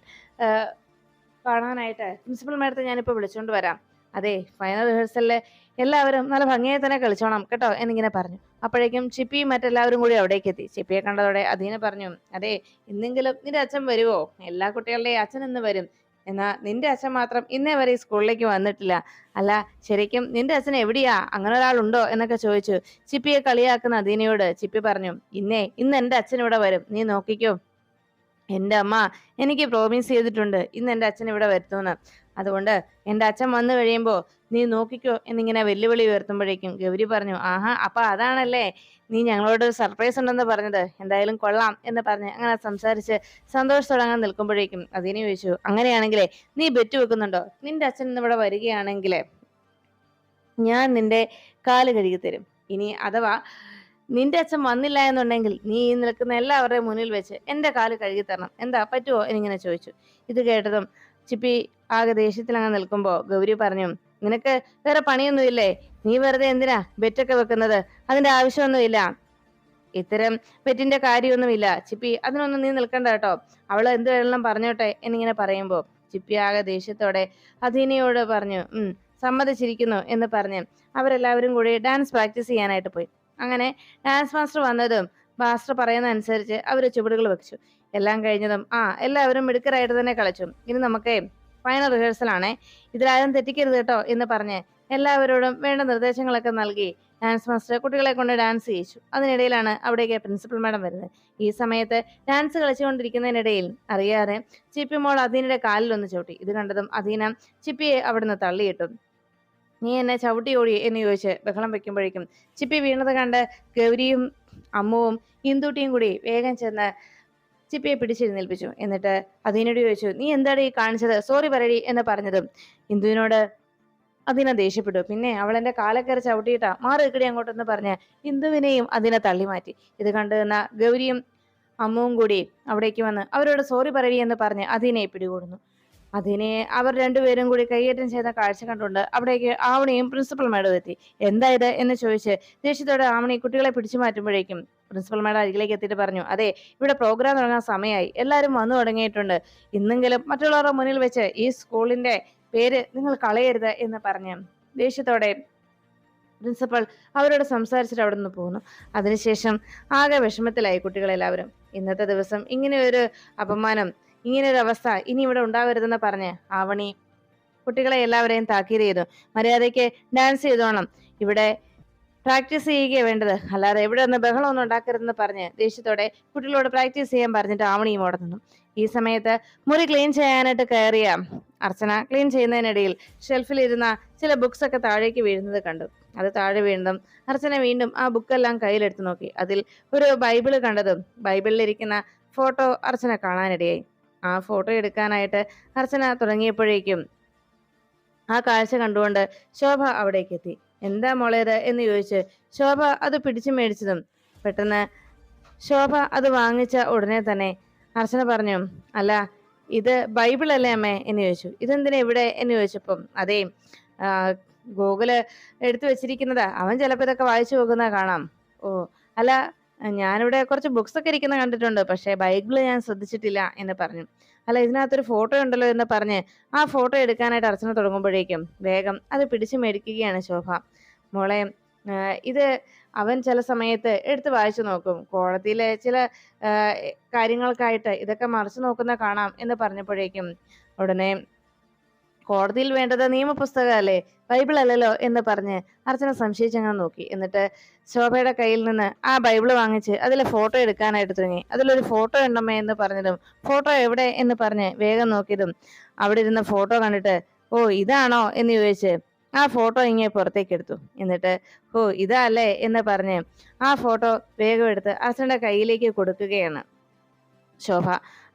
കാണാനായിട്ട് പ്രിൻസിപ്പൽ മാഡത്തെ ഞാനിപ്പോൾ വിളിച്ചുകൊണ്ട് വരാം. അതെ ഫൈനൽ റിഹേഴ്സലിൽ എല്ലാവരും നല്ല ഭംഗിയായി തന്നെ കളിച്ചോണം കേട്ടോ എന്നിങ്ങനെ പറഞ്ഞു. അപ്പോഴേക്കും ചിപ്പിയും മറ്റെല്ലാവരും കൂടി അവിടേക്ക് എത്തി. ചിപ്പിയെ കണ്ടതോടെ അദീന പറഞ്ഞു അതെ ഇന്നെങ്കിലും നിന്റെ അച്ഛൻ വരുമോ എല്ലാ കുട്ടികളുടെയും അച്ഛൻ ഇന്ന് വരും. എന്നാ നിന്റെ അച്ഛൻ മാത്രം ഇന്നേ വരെ സ്കൂളിലേക്ക് വന്നിട്ടില്ല. അല്ല ശരിക്കും നിന്റെ അച്ഛൻ എവിടെയാ? അങ്ങനെ ഒരാളുണ്ടോ? എന്നൊക്കെ ചോദിച്ചു. ചിപ്പിയെ കളിയാക്കുന്ന അദീനയോട് ചിപ്പി പറഞ്ഞു ഇന്നേ ഇന്ന് എന്റെ അച്ഛൻ ഇവിടെ വരും. നീ നോക്കിക്കോ. എന്റെ അമ്മ എനിക്ക് പ്രോമിസ് ചെയ്തിട്ടുണ്ട്. ഇന്ന് എന്റെ അച്ഛൻ ഇവിടെ വരുത്തുമെന്ന്. അതുകൊണ്ട് എന്റെ അച്ഛൻ വന്നു കഴിയുമ്പോൾ നീ നോക്കിക്കോ എന്നിങ്ങനെ വെല്ലുവിളി ഉയർത്തുമ്പോഴേക്കും ഗൗരി പറഞ്ഞു ആഹാ അപ്പൊ അതാണല്ലേ? നീ ഞങ്ങളോട് സർപ്രൈസ് ഉണ്ടെന്ന് പറഞ്ഞത്. എന്തായാലും കൊള്ളാം എന്ന് പറഞ്ഞ് അങ്ങനെ സംസാരിച്ച് സന്തോഷത്തോടെ അങ്ങനെ നിൽക്കുമ്പോഴേക്കും അതിനെ ചോദിച്ചു അങ്ങനെയാണെങ്കിലേ നീ ബെറ്റ് വെക്കുന്നുണ്ടോ? നിന്റെ അച്ഛൻ ഇന്ന് ഇവിടെ വരികയാണെങ്കിൽ ഞാൻ നിന്റെ കാൽ കഴുകി തരും ഇനി അഥവാ നിന്റെ അച്ഛൻ വന്നില്ല എന്നുണ്ടെങ്കിൽ നീ ഈ നിൽക്കുന്ന എല്ലാവരുടെയും മുന്നിൽ വെച്ച് എന്റെ കാൽ കഴുകി തരണം. എന്താ പറ്റുമോ എന്നിങ്ങനെ ചോദിച്ചു. ഇത് കേട്ടതും ചിപ്പി ആകെ ദേഷ്യത്തിൽ അങ്ങ് നിൽക്കുമ്പോ ഗൗരി പറഞ്ഞു നിനക്ക് വേറെ പണിയൊന്നുമില്ലേ? നീ വെറുതെ എന്തിനാ ബെറ്റൊക്കെ വെക്കുന്നത്? അതിന്റെ ആവശ്യമൊന്നുമില്ല. ഇത്തരം പെറ്റിന്റെ കാര്യമൊന്നുമില്ല. ചിപ്പി അതിനൊന്നും നീ നിൽക്കണ്ട കേട്ടോ. അവൾ എന്ത് വേണമെങ്കിലും പറഞ്ഞോട്ടെ എന്നിങ്ങനെ പറയുമ്പോ ചിപ്പി ആകെ ദേഷ്യത്തോടെ അധീനയോട് പറഞ്ഞു ഉം സമ്മതിച്ചിരിക്കുന്നു എന്ന് പറഞ്ഞ് അവരെല്ലാവരും കൂടി ഡാൻസ് പ്രാക്ടീസ് ചെയ്യാനായിട്ട് പോയി. അങ്ങനെ ഡാൻസ് മാസ്റ്റർ വന്നതും മാസ്റ്റർ പറയുന്ന അനുസരിച്ച് അവർ ചുവടുകൾ വെച്ചു. എല്ലാം കഴിഞ്ഞതും ആ എല്ലാവരും മിടുക്കരായിട്ട് തന്നെ കളിച്ചു. ഇനി നമുക്ക് ഫൈനൽ റിഹേഴ്സൽ ഇതിലാരും തെറ്റിക്കരുത് കേട്ടോ എന്ന് പറഞ്ഞ് എല്ലാവരോടും വേണ്ട നിർദ്ദേശങ്ങളൊക്കെ നൽകി ഡാൻസ് മാസ്റ്റർ കുട്ടികളെ കൊണ്ട് ഡാൻസ് ചെയ്യിച്ചു. അതിനിടയിലാണ് അവിടേക്ക് പ്രിൻസിപ്പൽ മാഡം വരുന്നത്. ഈ സമയത്ത് ഡാൻസ് കളിച്ചുകൊണ്ടിരിക്കുന്നതിനിടയിൽ അറിയാതെ ചിപ്പി മോൾ അദീനയുടെ കാലിൽ ഒന്ന് ചവിട്ടി. ഇത് കണ്ടതും അദീന ചിപ്പിയെ അവിടുന്ന് തള്ളിയിട്ടു. നീ എന്നെ ചവിട്ടി ഓടി എന്ന് ചോദിച്ച് ബഹളം വെക്കുമ്പോഴേക്കും ചിപ്പി വീണത് കണ്ട് ഗൗരിയും അമ്മുവും ഇന്ദുട്ടിയും കൂടി വേഗം ചെന്ന് ചിപ്പിയെ പിടിച്ചെഴുന്നേൽപ്പിച്ചു എന്നിട്ട് അതിനോട് ചോദിച്ചു നീ എന്താണ് ഈ കാണിച്ചത്? സോറി പറയടി എന്ന് പറഞ്ഞതും ഇന്ദുവിനോട് അതിനെ ദേഷ്യപ്പെട്ടു. പിന്നെ അവൾ എന്റെ കാലക്കറി ചവിട്ടിയിട്ടാ? മാറി ഇക്കടി അങ്ങോട്ടെന്ന് പറഞ്ഞ്. ഇന്ദുവിനെയും അതിനെ തള്ളി മാറ്റി ഇത് കണ്ടു നിന്ന ഗൗരിയും അമ്മുവും കൂടി അവിടേക്ക് വന്ന് അവരോട് സോറി പറയടി എന്ന് പറഞ്ഞ് അതിനെ പിടികൂടുന്നു. അതിനെ അവർ രണ്ടുപേരും കൂടി കൈയേറ്റം ചെയ്ത കാഴ്ച കണ്ടുകൊണ്ട് അവിടേക്ക് ആവണിയും പ്രിൻസിപ്പൽ മാഡവും എത്തി. എന്താ ഇത്? എന്ന് ചോദിച്ച് ദേഷ്യത്തോടെ ആവണി കുട്ടികളെ പിടിച്ചു മാറ്റുമ്പോഴേക്കും പ്രിൻസിപ്പൽ മാഡം അരികിലേക്ക് എത്തിയിട്ട് പറഞ്ഞു അതെ ഇവിടെ പ്രോഗ്രാം തുടങ്ങാൻ സമയമായി എല്ലാവരും വന്നു തുടങ്ങിയിട്ടുണ്ട്. ഇന്നെങ്കിലും മറ്റുള്ളവരുടെ മുന്നിൽ വെച്ച് ഈ സ്കൂളിന്റെ പേര് നിങ്ങൾ കളയരുത് എന്ന് പറഞ്ഞു ദേഷ്യത്തോടെ പ്രിൻസിപ്പൽ അവരോട് സംസാരിച്ചിട്ട് അവിടെ നിന്ന് പോകുന്നു അതിനുശേഷം ആകെ വിഷമത്തിലായി കുട്ടികളെല്ലാവരും. ഇന്നത്തെ ദിവസം ഇങ്ങനെ ഒരു അപമാനം ഇങ്ങനെ ഒരു അവസ്ഥ ഇനി ഇവിടെ ഉണ്ടാവരുതെന്ന് പറഞ്ഞ്? ആവണി. കുട്ടികളെ എല്ലാവരെയും താക്കീത് ചെയ്തു. മര്യാദയ്ക്ക് ഡാൻസ് ചെയ്തോണം. ഇവിടെ പ്രാക്ടീസ് ചെയ്യുകയാണ് വേണ്ടത്. അല്ലാതെ എവിടെ നിന്ന് ബഹളമൊന്നും ഉണ്ടാക്കരുതെന്ന് പറഞ്ഞ് ദേഷ്യത്തോടെ കുട്ടികളോട് പ്രാക്ടീസ് ചെയ്യാൻ പറഞ്ഞിട്ട് ആവണിയും ഓടെ നിന്നു. ഈ സമയത്ത് മുറി ക്ലീൻ ചെയ്യാനായിട്ട് കയറിയ അർച്ചന ക്ലീൻ ചെയ്യുന്നതിനിടയിൽ ഷെൽഫിലിരുന്ന ചില ബുക്സ് ഒക്കെ താഴേക്ക് വീഴുന്നത് കണ്ടു. അത് താഴെ വീണ്ടും അർച്ചന വീണ്ടും ആ ബുക്കെല്ലാം കയ്യിലെടുത്ത് നോക്കി. അതിൽ ഒരു ബൈബിൾ കണ്ടതും ബൈബിളിലിരിക്കുന്ന ഫോട്ടോ അർച്ചന കാണാനിടയായി. ആ ഫോട്ടോ എടുക്കാനായിട്ട് അർച്ചന തുടങ്ങിയപ്പോഴേക്കും ആ കാഴ്ച കണ്ടുകൊണ്ട് ശോഭ അവിടേക്ക് എത്തി എന്താ മോളേത് എന്ന് ചോദിച്ച് ശോഭ അത് പിടിച്ചു മേടിച്ചതും. പെട്ടെന്ന് ശോഭ അത് വാങ്ങിച്ച ഉടനെ തന്നെ അർച്ചന പറഞ്ഞു അല്ല ഇത് ബൈബിൾ അല്ലേ അമ്മേ? എന്ന് ചോദിച്ചു. ഇതെന്തിനാ ഇവിടെ? എന്ന് ചോദിച്ചപ്പം അതേ ഗൂഗിൾ എടുത്തു വെച്ചിരിക്കുന്നതാ. അവൻ ചിലപ്പോൾ ഇതൊക്കെ വായിച്ചു പോകുന്ന കാണാം. ഓ അല്ല ഞാനിവിടെ കുറച്ച് ബുക്സ് ഒക്കെ ഇരിക്കുന്ന കണ്ടിട്ടുണ്ട്. പക്ഷേ ബൈബിൾ ഞാൻ ശ്രദ്ധിച്ചിട്ടില്ല എന്ന് പറഞ്ഞു. അല്ല ഇതിനകത്തൊരു ഫോട്ടോ ഉണ്ടല്ലോ എന്ന് പറഞ്ഞ് ആ ഫോട്ടോ എടുക്കാനായിട്ട് അർച്ചന തുടങ്ങുമ്പോഴേക്കും വേഗം അത് പിടിച്ചു മേടിക്കുകയാണ് ശോഭ. മോളെ ഇത് അവൻ ചില സമയത്ത് എടുത്ത് വായിച്ചു നോക്കും. കോടതിയിലെ ചില കാര്യങ്ങൾക്കായിട്ട് ഇതൊക്കെ മറിച്ചു നോക്കുന്ന കാണാം എന്ന് പറഞ്ഞപ്പോഴേക്കും ഉടനെ കോടതിയിൽ വേണ്ടത് നിയമപുസ്തകമല്ലേ? ബൈബിൾ അല്ലല്ലോ എന്ന് പറഞ്ഞ് അർച്ചന സംശയിച്ചങ്ങനെ നോക്കി. എന്നിട്ട് ശോഭയുടെ കയ്യിൽ നിന്ന് ആ ബൈബിൾ വാങ്ങിച്ച് അതിലെ ഫോട്ടോ എടുക്കാനായിട്ട് തുടങ്ങി. അതിലൊരു ഫോട്ടോ ഉണ്ടമ്മേ എന്ന് പറഞ്ഞതും ഫോട്ടോ എവിടെ എന്ന് പറഞ്ഞ് വേഗം നോക്കിയതും അവിടെ ഇരുന്ന ഫോട്ടോ കണ്ടിട്ട് ഓ ഇതാണോ? എന്ന് ചോദിച്ച് ആ ഫോട്ടോ ഇങ്ങനെ പുറത്തേക്ക് എടുത്തു. എന്നിട്ട് ഓ ഇതല്ലേ? എന്ന് പറഞ്ഞ് ആ ഫോട്ടോ വേഗം എടുത്ത് അർച്ചനയുടെ കയ്യിലേക്ക് കൊടുക്കുകയാണ്. ശോഭ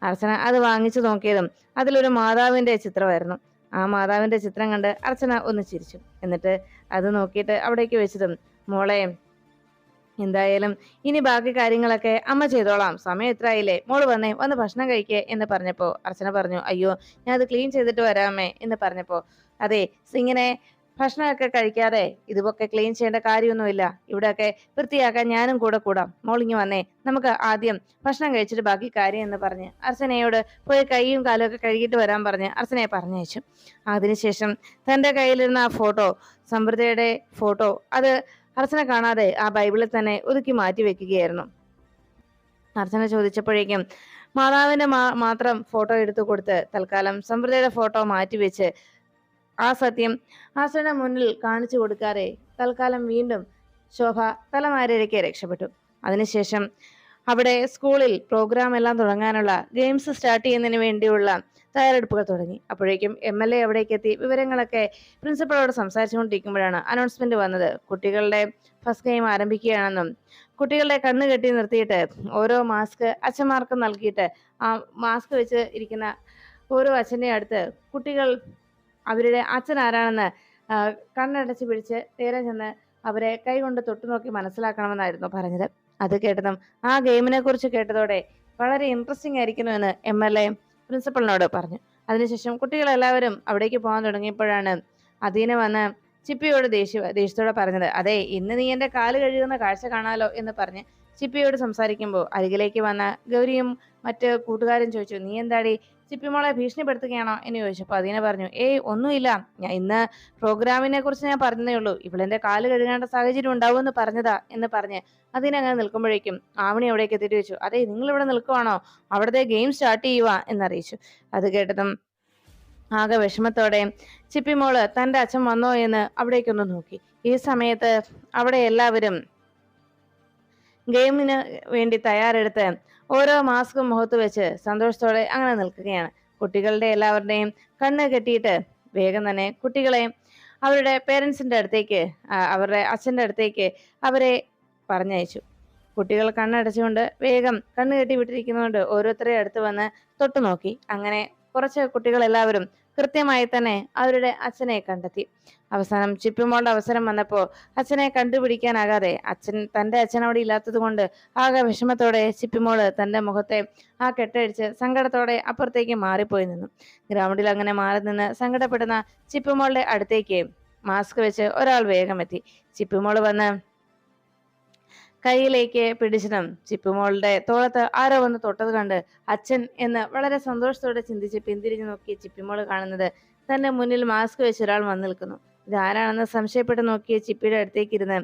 അർച്ചന അത് വാങ്ങിച്ചു നോക്കിയതും അതിലൊരു മാതാവിന്റെ ചിത്രമായിരുന്നു. ആ മാതാവിന്റെ ചിത്രം കണ്ട് അർച്ചന ഒന്ന് ചിരിച്ചു. എന്നിട്ട് അത് നോക്കിയിട്ട് അവിടേക്ക് വെച്ചതും മോളെ എന്തായാലും ഇനി ബാക്കി കാര്യങ്ങളൊക്കെ അമ്മ ചെയ്തോളാം. സമയം എത്ര ആയില്ലേ മോൾ വന്നേ വന്ന് ഭക്ഷണം കഴിക്കേ എന്ന് പറഞ്ഞപ്പോൾ അർച്ചന പറഞ്ഞു അയ്യോ ഞാൻ അത് ക്ലീൻ ചെയ്തിട്ട് വരാമേ എന്ന് പറഞ്ഞപ്പോൾ അതെ ഇങ്ങനെ ഭക്ഷണമൊക്കെ കഴിക്കാതെ ഇതുമൊക്കെ ക്ലീൻ ചെയ്യേണ്ട കാര്യമൊന്നുമില്ല. ഇവിടെയൊക്കെ വൃത്തിയാക്കാൻ ഞാനും കൂടെ കൂടാം. മോളിങ്ങി വന്നേ. നമുക്ക് ആദ്യം ഭക്ഷണം കഴിച്ചിട്ട് ബാക്കി കാര്യം എന്ന് പറഞ്ഞ് അർച്ചനയോട് പോയി കൈയും കാലും ഒക്കെ കഴുകിയിട്ട് വരാൻ പറഞ്ഞ് അർച്ചനയെ പറഞ്ഞയച്ചു. അതിനുശേഷം തന്റെ കയ്യിലിരുന്ന ആ ഫോട്ടോ സമൃദ്ധയുടെ ഫോട്ടോ അത് അർച്ചന കാണാതെ ആ ബൈബിളിൽ തന്നെ ഒതുക്കി മാറ്റി വെക്കുകയായിരുന്നു. അർച്ചന ചോദിച്ചപ്പോഴേക്കും മാതാവിന്റെ മാത്രം ഫോട്ടോ എടുത്തു കൊടുത്ത് തൽക്കാലം സമൃദ്ധയുടെ ഫോട്ടോ മാറ്റിവെച്ച് ആ സത്യം ആശ്രയുടെ മുന്നിൽ കാണിച്ചു കൊടുക്കാതെ തൽക്കാലം വീണ്ടും ശോഭ തലമാരയിലേക്ക് രക്ഷപ്പെട്ടു. അതിനുശേഷം അവിടെ സ്കൂളിൽ പ്രോഗ്രാം എല്ലാം തുടങ്ങാനുള്ള ഗെയിംസ് സ്റ്റാർട്ട് ചെയ്യുന്നതിന് വേണ്ടിയുള്ള തയ്യാറെടുപ്പുകൾ തുടങ്ങി. അപ്പോഴേക്കും എം എൽ എ അവിടേക്ക് എത്തി വിവരങ്ങളൊക്കെ പ്രിൻസിപ്പളോട് സംസാരിച്ചുകൊണ്ടിരിക്കുമ്പോഴാണ് അനൗൺസ്മെന്റ് വന്നത്. കുട്ടികളുടെ ഫസ്റ്റ് ഗെയിം ആരംഭിക്കുകയാണെന്നും കുട്ടികളുടെ കണ്ണ് കെട്ടി നിർത്തിയിട്ട് ഓരോ മാസ്ക് അച്ഛന്മാർക്ക് നൽകിയിട്ട് ആ മാസ്ക് വെച്ച് ഇരിക്കുന്ന ഓരോ അച്ഛന്റെ അടുത്ത് കുട്ടികൾ അവരുടെ അച്ഛൻ ആരാണെന്ന് കണ്ണടച്ച് പിടിച്ച് നേരെ ചെന്ന് അവരെ കൈകൊണ്ട് തൊട്ടു നോക്കി മനസ്സിലാക്കണമെന്നായിരുന്നു പറഞ്ഞത്. അത് കേട്ടതും ആ ഗെയിമിനെ കുറിച്ച് കേട്ടതോടെ വളരെ ഇൻട്രസ്റ്റിംഗ് ആയിരിക്കുന്നുവെന്ന് എം എൽ എ പ്രിൻസിപ്പളിനോട് പറഞ്ഞു. അതിനുശേഷം കുട്ടികളെല്ലാവരും അവിടേക്ക് പോകാൻ തുടങ്ങിയപ്പോഴാണ് അധീന വന്ന് ചിപ്പിയോട് ദേഷ്യ ദേഷ്യത്തോടെ പറഞ്ഞത് അതെ ഇന്ന് നീ എന്റെ കാൽ കഴുകുന്ന കാഴ്ച കാണാലോ എന്ന് പറഞ്ഞ് ചിപ്പിയോട് സംസാരിക്കുമ്പോൾ അരികിലേക്ക് വന്ന ഗൗരിയും മറ്റ് കൂട്ടുകാരൻ ചോദിച്ചു നീ എന്താടി ചിപ്പിമോളെ ഭീഷണിപ്പെടുത്തുകയാണോ? എന്ന് ചോദിച്ചപ്പോൾ അതിനെ പറഞ്ഞു ഏയ് ഒന്നുമില്ല. ഞാൻ ഇന്ന് പ്രോഗ്രാമിനെ കുറിച്ച് ഞാൻ പറഞ്ഞതേ ഉള്ളൂ. ഇവളെന്റെ കാൽ കഴുകേണ്ട സാഹചര്യം ഉണ്ടാവുമെന്ന് പറഞ്ഞതാ എന്ന് പറഞ്ഞ് അതിനങ്ങനെ നിൽക്കുമ്പോഴേക്കും ആവണി അവിടേക്ക് എത്തിയിട്ട് ചോദിച്ചു അതെ നിങ്ങൾ ഇവിടെ നിൽക്കുവാണോ? അവിടുത്തെ ഗെയിം സ്റ്റാർട്ട് ചെയ്യുക എന്നറിയിച്ചു. അത് കേട്ടതും ആകെ വിഷമത്തോടെ ചിപ്പിമോൾ തന്റെ അച്ഛൻ വന്നോ എന്ന് അവിടേക്കൊന്ന് നോക്കി. ഈ സമയത്ത് അവിടെ എല്ലാവരും ഗെയിമിന് വേണ്ടി തയ്യാറെടുത്ത് ഓരോ മാസ്കും മുഖത്ത് വെച്ച് സന്തോഷത്തോടെ അങ്ങനെ നിൽക്കുകയാണ്. കുട്ടികളുടെ എല്ലാവരുടെയും കണ്ണ് കെട്ടിയിട്ട് വേഗം തന്നെ കുട്ടികളെ അവരുടെ പേരൻസിന്റെ അടുത്തേക്ക് അവരുടെ അച്ഛന്റെ അടുത്തേക്ക് അവരെ പറഞ്ഞയച്ചു. കുട്ടികൾ കണ്ണടച്ചുകൊണ്ട് വേഗം കണ്ണ് കെട്ടി വിട്ടിരിക്കുന്നതുകൊണ്ട് ഓരോരുത്തരെ അടുത്ത് വന്ന് തൊട്ടു നോക്കി. അങ്ങനെ കുറച്ച് കുട്ടികൾ എല്ലാവരും കൃത്യമായി തന്നെ അവരുടെ അച്ഛനെ കണ്ടെത്തി. അവസാനം ചിപ്പിമോളുടെ അവസരം വന്നപ്പോൾ അച്ഛനെ കണ്ടുപിടിക്കാനാകാതെ അച്ഛൻ തന്റെ അച്ഛൻ അവിടെ ഇല്ലാത്തത് കൊണ്ട് ആകെ വിഷമത്തോടെ ചിപ്പിമോൾ തന്റെ മുഖത്തെ ആ കെട്ടഴിച്ച് സങ്കടത്തോടെ അപ്പുറത്തേക്ക് മാറിപ്പോയി നിന്നു. ഗ്രൗണ്ടിൽ അങ്ങനെ മാറി നിന്ന് സങ്കടപ്പെടുന്ന ചിപ്പിമോളുടെ അടുത്തേക്ക് മാസ്ക് വെച്ച് ഒരാൾ വേഗം എത്തി. ചിപ്പിമോൾ വന്ന് കയ്യിലേക്ക് പിടിച്ചതും ചിപ്പിമോളുടെ തോളത്ത് ആരോ വന്ന് തൊട്ടത് കണ്ട് അച്ഛൻ എന്ന് വളരെ സന്തോഷത്തോടെ ചിന്തിച്ച് പിന്തിരിഞ്ഞു നോക്കി ചിപ്പിമോൾ കാണുന്നത് തന്റെ മുന്നിൽ മാസ്ക് വെച്ച് ഒരാൾ വന്നു നിൽക്കുന്നു. ഇതാരാണെന്ന് സംശയപ്പെട്ട് നോക്കിയ ചിപ്പിയുടെ അടുത്തേക്ക് ഇരുന്ന്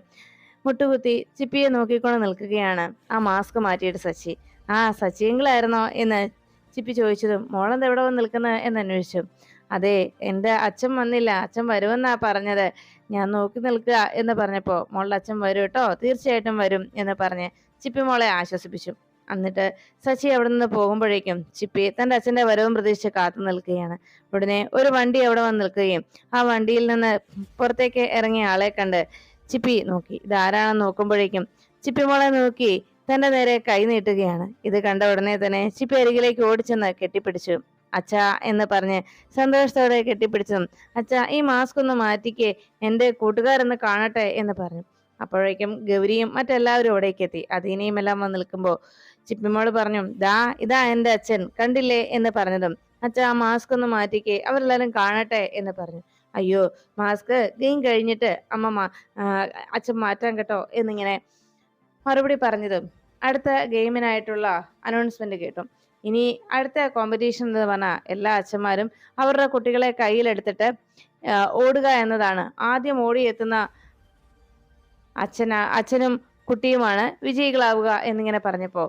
മുട്ടുകുത്തി ചിപ്പിയെ നോക്കിക്കൊണ്ട് നിൽക്കുകയാണ്. ആ മാസ്ക് മാറ്റിയിട്ട് സച്ചി. ആ സച്ചിയെങ്കിലായിരുന്നോ എന്ന് ചിപ്പി ചോദിച്ചതും മോളെന്ത് എവിടെ വന്ന് നിൽക്കുന്നത് എന്ന് അന്വേഷിച്ചു. അതെ എന്റെ അച്ഛൻ വന്നില്ല. അച്ഛൻ വരുമെന്നാ പറഞ്ഞത്. ഞാൻ നോക്കി നിൽക്കുക എന്ന് പറഞ്ഞപ്പോൾ മോളുടെ അച്ഛൻ വരും കേട്ടോ. തീർച്ചയായിട്ടും വരും എന്ന് പറഞ്ഞ് ചിപ്പി മോളെ ആശ്വസിപ്പിച്ചു. എന്നിട്ട് സച്ചി അവിടെ നിന്ന് പോകുമ്പോഴേക്കും ചിപ്പി തന്റെ അച്ഛന്റെ വരവും പ്രതീക്ഷിച്ച് കാത്തു നിൽക്കുകയാണ്. ഉടനെ ഒരു വണ്ടി അവിടെ വന്ന് നിൽക്കുകയും ആ വണ്ടിയിൽ നിന്ന് പുറത്തേക്ക് ഇറങ്ങിയ ആളെ കണ്ട് ചിപ്പി നോക്കി. ഇതാരാണെന്ന് നോക്കുമ്പോഴേക്കും ചിപ്പി മോളെ നോക്കി തന്റെ നേരെ കൈ നീട്ടുകയാണ്. ഇത് കണ്ട ഉടനെ തന്നെ ചിപ്പി അരികിലേക്ക് ഓടിച്ചെന്ന് കെട്ടിപ്പിടിച്ചു. അച്ഛാ എന്ന് പറഞ്ഞ് സന്തോഷത്തോടെ കെട്ടിപ്പിടിച്ചതും അച്ഛാ ഈ മാസ്ക് ഒന്ന് മാറ്റിക്കേ എന്റെ കൂട്ടുകാരെന്ന് കാണട്ടെ എന്ന് പറഞ്ഞു. അപ്പോഴേക്കും ഗൗരിയും മറ്റെല്ലാവരും അവിടേക്ക് എത്തി. അതീനയും എല്ലാം വന്ന് നിൽക്കുമ്പോൾ ചിപ്പിമോൾ പറഞ്ഞു ദാ ഇതാ എന്റെ അച്ഛൻ കണ്ടില്ലേ? എന്ന് പറഞ്ഞതും അച്ഛ ആ മാസ്ക് ഒന്ന് മാറ്റിക്കേ അവരെല്ലാരും കാണട്ടെ എന്ന് പറഞ്ഞു. അയ്യോ മാസ്ക് ഗെയിം കഴിഞ്ഞിട്ട് അമ്മ അച്ഛൻ മാറ്റാൻ കേട്ടോ എന്നിങ്ങനെ മറുപടി പറഞ്ഞതും അടുത്ത ഗെയിമിനായിട്ടുള്ള അനൗൺസ്മെന്റ് കേട്ടു. ഇനി അടുത്ത കോമ്പറ്റീഷൻ എന്ന് പറഞ്ഞാൽ എല്ലാ അച്ഛന്മാരും അവരുടെ കുട്ടികളെ കയ്യിലെടുത്തിട്ട് ഓടുക എന്നതാണ്. ആദ്യം ഓടിയെത്തുന്ന അച്ഛന അച്ഛനും കുട്ടിയുമാണ് വിജയികളാവുക എന്നിങ്ങനെ പറഞ്ഞപ്പോൾ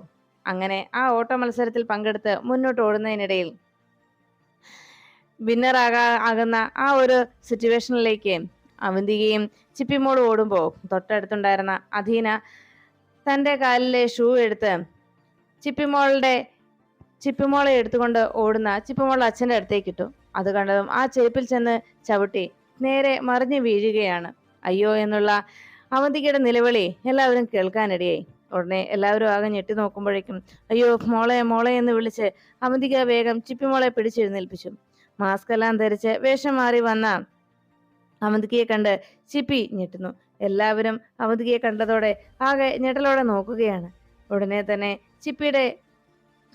അങ്ങനെ ആ ഓട്ട മത്സരത്തിൽ പങ്കെടുത്ത് മുന്നോട്ട് ഓടുന്നതിനിടയിൽ വിന്നറാകാ ആകുന്ന ആ ഒരു സിറ്റുവേഷനിലേക്ക് അവന്തികയും ചിപ്പിമോളും ഓടുമ്പോൾ തൊട്ടടുത്തുണ്ടായിരുന്ന അധീന തന്റെ കാലിലെ ഷൂ എടുത്ത് ചിപ്പിമോളുടെ ചിപ്പിമോളെ എടുത്തുകൊണ്ട് ഓടുന്ന ചിപ്പിമോളുടെ അച്ഛന്റെ അടുത്തേക്ക് ഇട്ടു. അത് കണ്ടതും ആ ചെരുപ്പിൽ ചെന്ന് ചവിട്ടി നേരെ മറിഞ്ഞു വീഴുകയാണ്. അയ്യോ എന്നുള്ള അവന്തികയുടെ നിലവിളി എല്ലാവരും കേൾക്കാനിടയായി. ഉടനെ എല്ലാവരും ആകെ ഞെട്ടി നോക്കുമ്പോഴേക്കും അയ്യോ മോളെ മോളെ എന്ന് വിളിച്ച് അവന്തിക വേഗം ചിപ്പിമോളെ പിടിച്ചെഴുന്നേൽപ്പിച്ചു. മാസ്ക് എല്ലാം ധരിച്ച് വേഷം മാറി വന്ന അവന്തികയെ കണ്ട് ചിപ്പി ഞെട്ടുന്നു. എല്ലാവരും അവന്തികയെ കണ്ടതോടെ ആകെ ഞെട്ടലോടെ നോക്കുകയാണ്. ഉടനെ തന്നെ ചിപ്പിയുടെ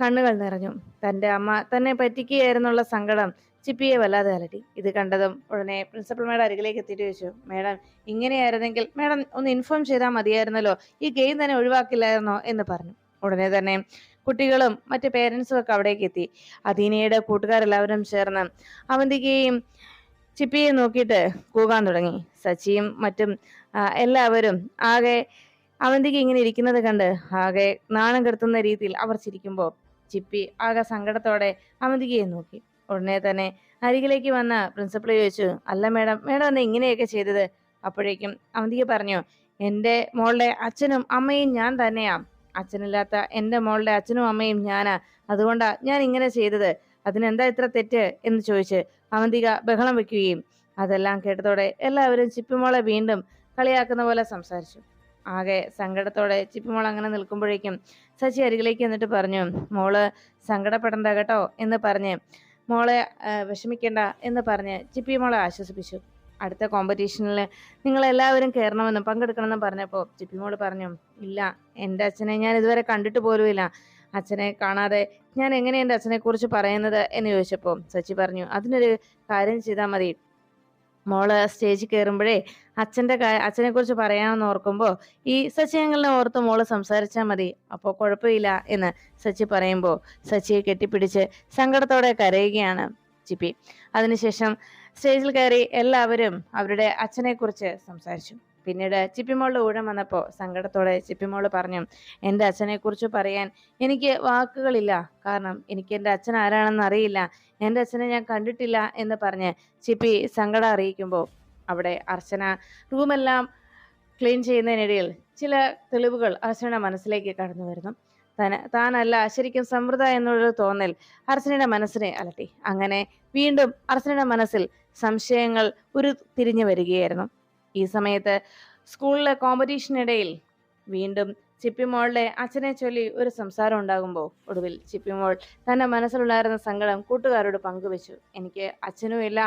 കണ്ണുകൾ നിറഞ്ഞു. തന്റെ അമ്മ തന്നെ പറ്റിക്കുകയായിരുന്നുള്ള സങ്കടം ചിപ്പിയെ വല്ലാതെ അലട്ടി ഇത് കണ്ടതും ഉടനെ പ്രിൻസിപ്പൽ മേഡം അരികിലേക്ക് എത്തിയിട്ട് ചോദിച്ചു മേഡം ഇങ്ങനെയായിരുന്നെങ്കിൽ മേഡം ഒന്ന് ഇൻഫോം ചെയ്താൽ മതിയായിരുന്നല്ലോ. ഈ ഗെയിം തന്നെ ഒഴിവാക്കില്ലായിരുന്നോ? എന്ന് പറഞ്ഞു. ഉടനെ തന്നെ കുട്ടികളും മറ്റു പേരൻസും ഒക്കെ അവിടേക്ക് എത്തി. അദീനയുടെ കൂട്ടുകാരെല്ലാവരും ചേർന്ന് അവന്തികയും ചിപ്പിയെ നോക്കിയിട്ട് കൂകാൻ തുടങ്ങി. സച്ചിയും മറ്റും എല്ലാവരും ആകെ അവന്തിക ഇങ്ങനെ ഇരിക്കുന്നത് കണ്ട് ആകെ നാണം കെടുത്തുന്ന രീതിയിൽ അവർ ചിരിക്കുമ്പോൾ ചിപ്പി ആകെ സങ്കടത്തോടെ അവന്തികയെ നോക്കി. ഉടനെ തന്നെ അരികിലേക്ക് വന്ന പ്രിൻസിപ്പൾ ചോദിച്ചു അല്ല മേഡം മേഡം എന്താ ഇങ്ങനെയൊക്കെ ചെയ്തത്? അപ്പോഴേക്കും അവന്തിക പറഞ്ഞു എന്റെ മോളുടെ അച്ഛനും അമ്മയും ഞാൻ തന്നെയാ. അച്ഛനില്ലാത്ത എന്റെ മോളുടെ അച്ഛനും അമ്മയും ഞാനാ. അതുകൊണ്ടാ ഞാൻ ഇങ്ങനെ ചെയ്തത്. അതിനെന്താ ഇത്ര തെറ്റ്? എന്ന് ചോദിച്ച് അവന്തിക ബഹളം വെക്കുകയും അതെല്ലാം കേട്ടതോടെ എല്ലാവരും ചിപ്പിമോളെ വീണ്ടും കളിയാക്കുന്ന പോലെ സംസാരിച്ചു. ആകെ സങ്കടത്തോടെ ചിപ്പിമോൾ അങ്ങനെ നിൽക്കുമ്പോഴേക്കും സച്ചി അരികിലേക്ക് എന്നിട്ട് പറഞ്ഞു മോൾ സങ്കടപ്പെടണ്ട കേട്ടോ എന്ന് പറഞ്ഞ് മോളെ വിഷമിക്കേണ്ട എന്ന് പറഞ്ഞ് ചിപ്പി മോളെ ആശ്വസിപ്പിച്ചു. അടുത്ത കോമ്പറ്റീഷനിൽ നിങ്ങൾ എല്ലാവരും കയറണമെന്നും പങ്കെടുക്കണമെന്നും പറഞ്ഞപ്പോൾ ചിപ്പി മോൾ പറഞ്ഞു ഇല്ല എന്റെ അച്ഛനെ ഞാൻ ഇതുവരെ കണ്ടിട്ട് പോലുമില്ല അച്ഛനെ കാണാതെ ഞാൻ എങ്ങനെയാണ് എന്റെ അച്ഛനെ കുറിച്ച് പറയുന്നത്? എന്ന് ചോദിച്ചപ്പോൾ സച്ചി പറഞ്ഞു അതിനൊരു കാര്യം ചെയ്താൽ മതി. മോൾ സ്റ്റേജിൽ കയറുമ്പോഴേ അച്ഛന്റെ അച്ഛനെ കുറിച്ച് പറയാമെന്ന് ഓർക്കുമ്പോൾ ഈ സച്ചിനെ ഓർത്ത് മോൾ സംസാരിച്ചാൽ മതി. അപ്പോൾ കുഴപ്പമില്ല എന്ന് സച്ചി പറയുമ്പോൾ സച്ചിയെ കെട്ടിപ്പിടിച്ച് സങ്കടത്തോടെ കരയുകയാണ് ചിപ്പി അതിനുശേഷം സ്റ്റേജിൽ കയറി എല്ലാവരും അവരുടെ അച്ഛനെക്കുറിച്ച് സംസാരിച്ചു. പിന്നീട് ചിപ്പിമോളുടെ ഊഴം വന്നപ്പോൾ സങ്കടത്തോടെ ചിപ്പിമോൾ പറഞ്ഞു എന്റെ അച്ഛനെക്കുറിച്ച് പറയാൻ എനിക്ക് വാക്കുകളില്ല. കാരണം എനിക്ക് എന്റെ അച്ഛൻ ആരാണെന്ന് അറിയില്ല. എന്റെ അച്ഛനെ ഞാൻ കണ്ടിട്ടില്ല എന്ന് പറഞ്ഞ് ചിപ്പി സങ്കടം അറിയിക്കുമ്പോൾ അവിടെ അർച്ചന റൂമെല്ലാം ക്ലീൻ ചെയ്യുന്നതിനിടയിൽ ചില തെളിവുകൾ അർച്ചനയുടെ മനസ്സിലേക്ക് കടന്നു വരുന്നു. തന താനല്ല ശരിക്കും സമൃദ്ധ എന്നുള്ളൊരു തോന്നൽ അർച്ചനയുടെ മനസ്സിനെ അലട്ടി. അങ്ങനെ വീണ്ടും അർച്ചനയുടെ മനസ്സിൽ സംശയങ്ങൾ ഒരു തിരിഞ്ഞു വരികയായിരുന്നു. ഈ സമയത്ത് സ്കൂളിലെ കോമ്പറ്റീഷനിടയിൽ വീണ്ടും ചിപ്പിമോളുടെ അച്ഛനെ ചൊല്ലി ഒരു സംസാരം ഉണ്ടാകുമ്പോൾ ഒടുവിൽ ചിപ്പിമോൾ തന്റെ മനസ്സിലുണ്ടായിരുന്ന സങ്കടം കൂട്ടുകാരോട് പങ്കുവച്ചു. എനിക്ക് അച്ഛനും ഇല്ല